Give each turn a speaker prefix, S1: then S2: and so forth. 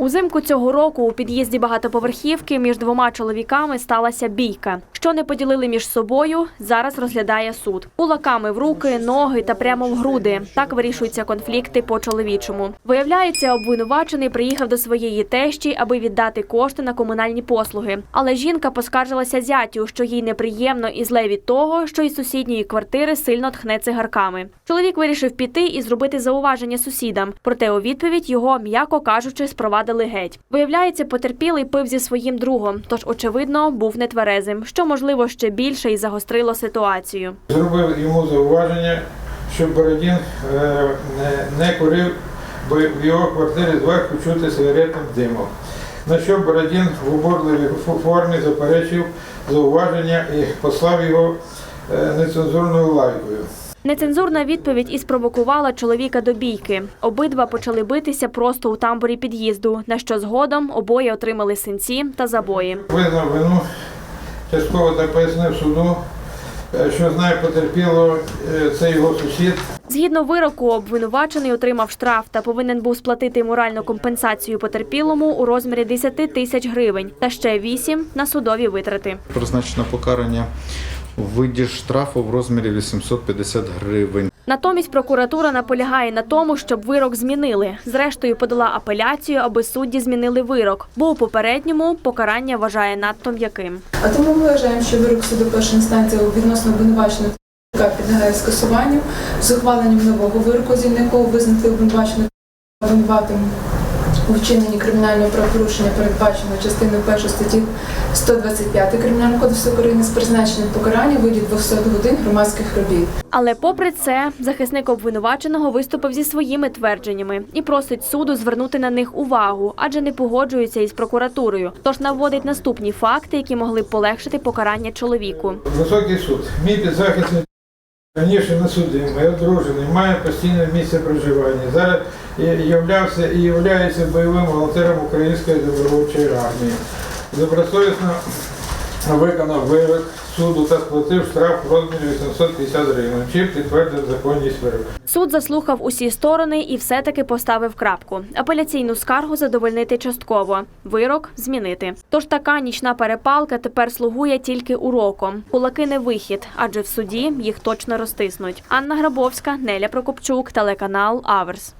S1: Узимку цього року у під'їзді багатоповерхівки між двома чоловіками сталася бійка. Що не поділили між собою, зараз розглядає суд. Кулаками в руки, ноги та прямо в груди. Так вирішуються конфлікти по чоловічому. Виявляється, обвинувачений приїхав до своєї тещі, аби віддати кошти на комунальні послуги. Але жінка поскаржилася зятю, що їй неприємно і зле від того, що із сусідньої квартири сильно тхне цигарками. Чоловік вирішив піти і зробити зауваження сусідам. Проте у відповідь його, м'яко кажучи, спровадили геть. Виявляється, потерпілий пив зі своїм другом, тож очевидно був нетверезим, що можливо ще більше і загострило ситуацію.
S2: Зробив йому зауваження, що Бородін е, не, курив, бо в його квартирі зверху чути сигаретним димом. На що Бородін в оборливій фо- формі заперечив зауваження і послав його е, нецензурною лайкою.
S1: Нецензурна відповідь і спровокувала чоловіка до бійки. Обидва почали битися просто у тамбурі під'їзду, на що згодом обоє отримали синці та забої.
S2: Визнав вину частково та пояснив суду, е, що знає потерпіло е, це його сусід.
S1: Згідно вироку, обвинувачений отримав штраф та повинен був сплатити моральну компенсацію потерпілому у розмірі 10 тисяч гривень та ще 8 на судові витрати.
S3: Призначено покарання у виді штрафу в розмірі 850 гривень.
S1: Натомість прокуратура наполягає на тому, щоб вирок змінили. Зрештою, подала апеляцію, аби судді змінили вирок, бо у попередньому покарання вважає надто м'яким.
S4: А тому ми вважаємо, що вирок суду першої інстанції відносно обвинуваченого підлягає скасуванню з ухваленням нового вироку, з якого визнати обвинуваченого винуватим у вчиненні кримінального правопорушення, передбаченого частиною 1 статті 125 Кримінального кодексу України з призначенням покарання у виді 200 годин громадських робіт.
S1: Але попри це, захисник обвинуваченого виступив зі своїми твердженнями і просить суду звернути на них увагу, адже не погоджується із прокуратурою. Тож наводить наступні факти, які могли б полегшити покарання чоловіку.
S2: Високий суд. Мій підзахисний раніше не судимий, одружений, має постійне місце проживання. Зараз являвся і являється бойовим волонтером Української добровольчої армії. Добросовісно виконав вирок суду та сплатив штраф в розмірі 850 гривень, чим підтвердив законність вироку.
S1: Суд заслухав усі сторони і все-таки поставив крапку. Апеляційну скаргу задовольнити частково, вирок змінити. Тож така нічна перепалка тепер слугує тільки уроком. Кулаки не вихід, адже в суді їх точно розтиснуть. Анна Грабовська, Неля Прокопчук, телеканал Аверс.